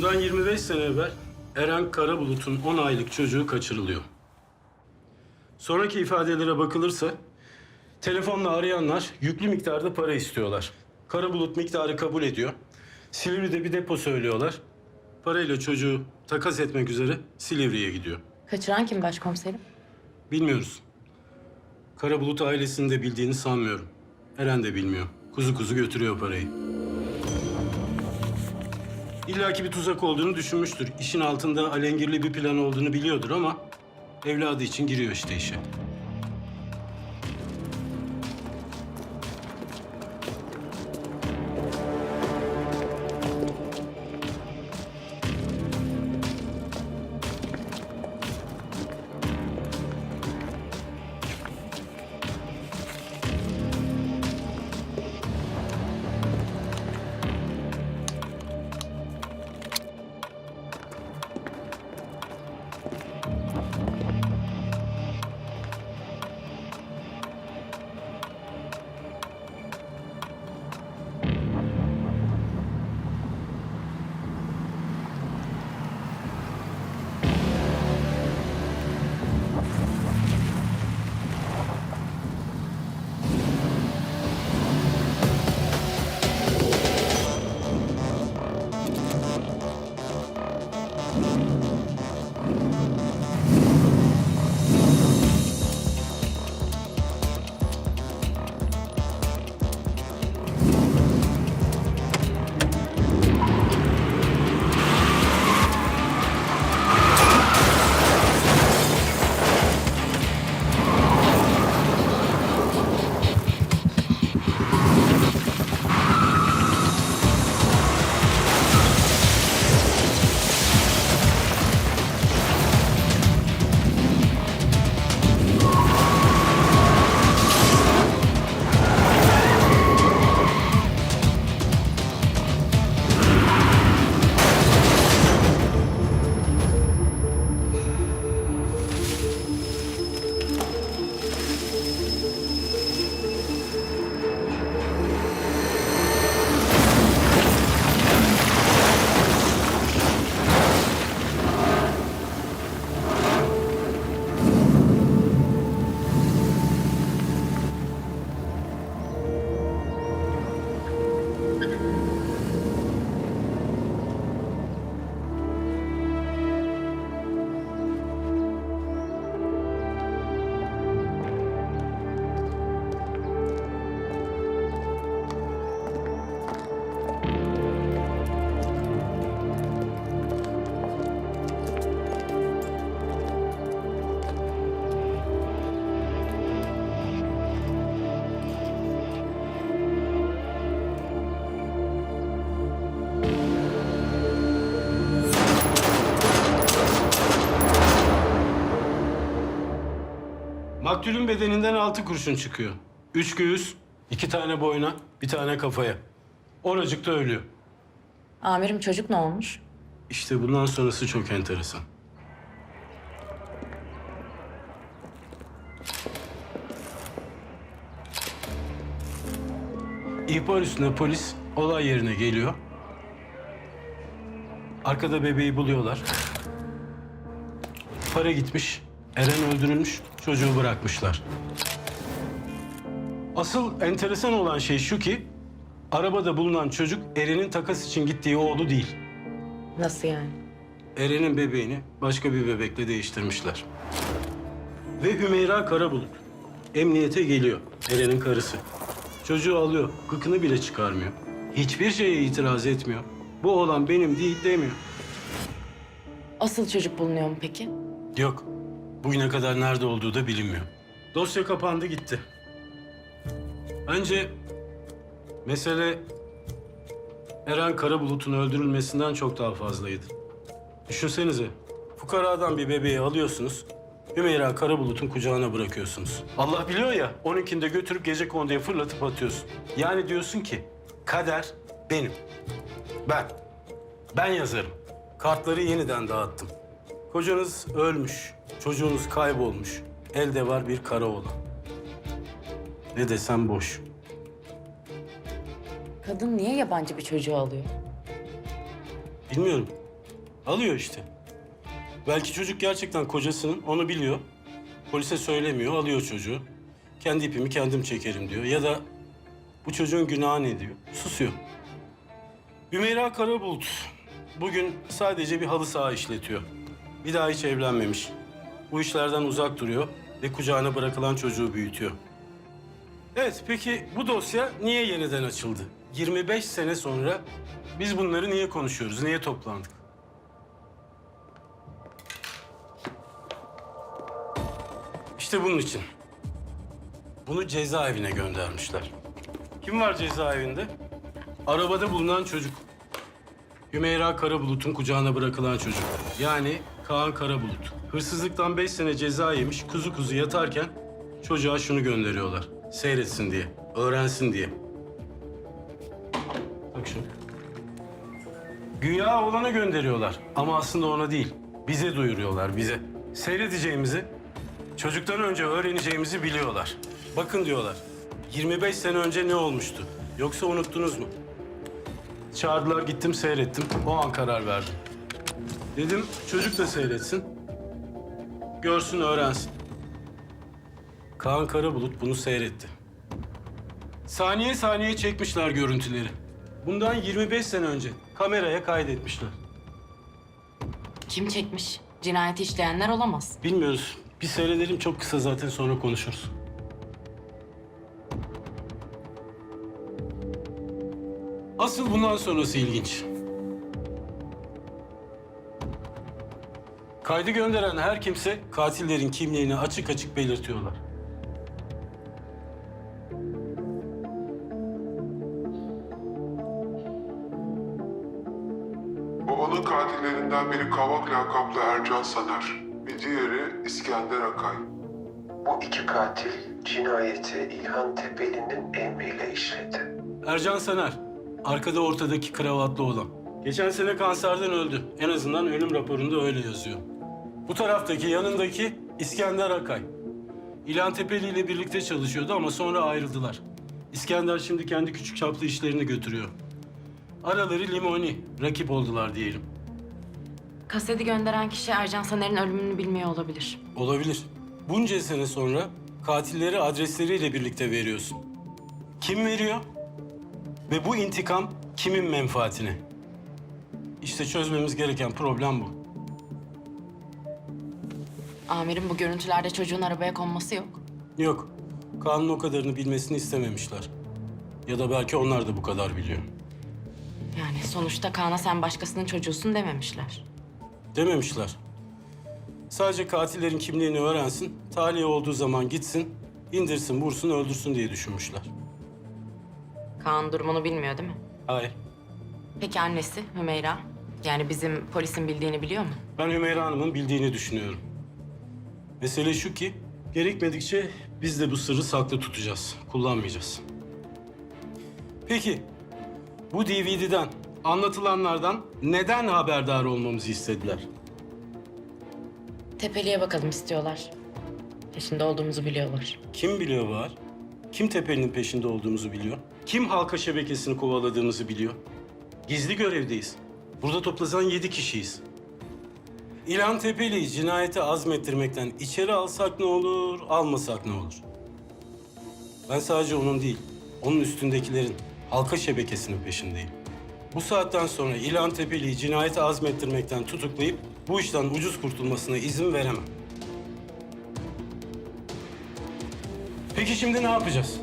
Bundan 25 sene evvel Eren Karabulut'un 10 aylık çocuğu kaçırılıyor. Sonraki ifadelere bakılırsa telefonla arayanlar yüklü miktarda para istiyorlar. Karabulut miktarı kabul ediyor. Silivri'de bir depo söylüyorlar. Parayla çocuğu takas etmek üzere Silivri'ye gidiyor. Kaçıran kim başkomiserim? Bilmiyoruz. Karabulut ailesinin de bildiğini sanmıyorum. Eren de bilmiyor. Kuzu kuzu götürüyor parayı. İlla ki bir tuzak olduğunu düşünmüştür. İşin altında alengirli bir plan olduğunu biliyordur ama evladı için giriyor işte işe. Maktulün bedeninden altı kurşun çıkıyor. Üç göğüs, iki tane boyna, bir tane kafaya. Oracıkta ölüyor. Amirim çocuk ne olmuş? İşte bundan sonrası çok enteresan. İhbar üstüne polis olay yerine geliyor. Arkada bebeği buluyorlar. Para gitmiş, Eren öldürülmüş, çocuğu bırakmışlar. Asıl enteresan olan şey şu ki, arabada bulunan çocuk Eren'in takas için gittiği oğlu değil. Nasıl yani? Eren'in bebeğini başka bir bebekle değiştirmişler. Ve Hümeyra Karabulut emniyete geliyor. Eren'in karısı. Çocuğu alıyor. Gıkını bile çıkarmıyor. Hiçbir şeye itiraz etmiyor. Bu oğlan benim değil demiyor. Asıl çocuk bulunuyor mu peki? Yok. Bugüne kadar nerede olduğu da bilinmiyor. Dosya kapandı gitti. Bence mesele Eren Karabulut'un öldürülmesinden çok daha fazlaydı. Düşünsenize, fukaradan bir bebeği alıyorsunuz, Hümeyra Karabulut'un kucağına bırakıyorsunuz. Allah biliyor ya, onunkini de götürüp gece konduya fırlatıp atıyorsun. Yani diyorsun ki, kader benim. Ben. Ben yazarım. Kartları yeniden dağıttım. Kocanız ölmüş, çocuğunuz kaybolmuş. Elde var bir kara oğlan. Ne desem boş. Kadın niye yabancı bir çocuğu alıyor? Bilmiyorum. Alıyor işte. Belki çocuk gerçekten kocasının onu biliyor. Polise söylemiyor, alıyor çocuğu. Kendi ipimi kendim çekerim diyor. Ya da bu çocuğun günahı ne diyor? Susuyor. Hümeyra Karabulut bugün sadece bir halı saha işletiyor. Bir daha hiç evlenmemiş. Bu işlerden uzak duruyor ve kucağına bırakılan çocuğu büyütüyor. Evet, peki bu dosya niye yeniden açıldı? 25 sene sonra biz bunları niye konuşuyoruz, niye toplandık? İşte bunun için. Bunu cezaevine göndermişler. Kim var cezaevinde? Arabada bulunan çocuk. Hümeyra Karabulut'un kucağına bırakılan çocuk. Yani Kaan Karabulut. Hırsızlıktan beş sene ceza yemiş, kuzu kuzu yatarken çocuğa şunu gönderiyorlar. Seyretsin diye, öğrensin diye. Bak şunu. Güya oğlana gönderiyorlar ama aslında ona değil. Bize duyuruyorlar, bize. Seyredeceğimizi, çocuktan önce öğreneceğimizi biliyorlar. Bakın diyorlar, 25 sene önce ne olmuştu? Yoksa unuttunuz mu? Çağırdılar gittim seyrettim. O an karar verdim. Dedim çocuk da seyretsin. Görsün öğrensin. Kaan Karabulut bunu seyretti. Saniye saniye çekmişler görüntüleri. Bundan 25 sene önce kameraya kaydetmişler. Kim çekmiş? Cinayeti işleyenler olamaz. Bilmiyoruz. Bir seyredelim çok kısa zaten sonra konuşuruz. Asıl bundan sonrası ilginç. Kaydı gönderen her kimse katillerin kimliğini açık açık belirtiyorlar. Babanın katillerinden biri Kavak lakaplı Ercan Saner. Bir diğeri İskender Akay. Bu iki katil cinayeti İlhan Tepeli'nin emriyle işledi. Ercan Sener, arkada ortadaki kravatlı olan. Geçen sene kanserden öldü. En azından ölüm raporunda öyle yazıyor. Bu taraftaki, yanındaki İskender Akay. İlhan Tepeli ile birlikte çalışıyordu ama sonra ayrıldılar. İskender şimdi kendi küçük çaplı işlerini götürüyor. Araları limoni, rakip oldular diyelim. Kaseti gönderen kişi Ercan Saner'in ölümünü bilmiyor olabilir. Olabilir. Bunca sene sonra katilleri adresleriyle birlikte veriyorsun. Kim veriyor? Ve bu intikam kimin menfaatine? İşte çözmemiz gereken problem bu. Amirim bu görüntülerde çocuğun arabaya konması yok. Yok. Kaan'ın o kadarını bilmesini istememişler. Ya da belki onlar da bu kadar biliyor. Yani sonuçta Kaan'a sen başkasının çocuğusun dememişler. Dememişler. Sadece katillerin kimliğini öğrensin, tahliye olduğu zaman gitsin, indirsin, vursun, öldürsün diye düşünmüşler. Kaan durumunu bilmiyor değil mi? Hayır. Peki annesi Hümeyra? Yani bizim polisin bildiğini biliyor mu? Ben Hümeyra Hanım'ın bildiğini düşünüyorum. Mesele şu ki, gerekmedikçe biz de bu sırrı saklı tutacağız, kullanmayacağız. Peki, bu DVD'den, anlatılanlardan neden haberdar olmamızı istediler? Tepeli'ye bakalım istiyorlar. Peşinde olduğumuzu biliyorlar. Kim biliyor var? Kim Tepeli'nin peşinde olduğumuzu biliyor? Kim halka şebekesini kovaladığımızı biliyor? Gizli görevdeyiz. Burada toplasan yedi kişiyiz. İlhan Tepeli'yi cinayete azmettirmekten içeri alsak ne olur, almasak ne olur? Ben sadece onun değil, onun üstündekilerin halka şebekesinin peşindeyim. Bu saatten sonra İlhan Tepeli'yi cinayete azmettirmekten tutuklayıp bu işten ucuz kurtulmasına izin veremem. Peki şimdi ne yapacağız?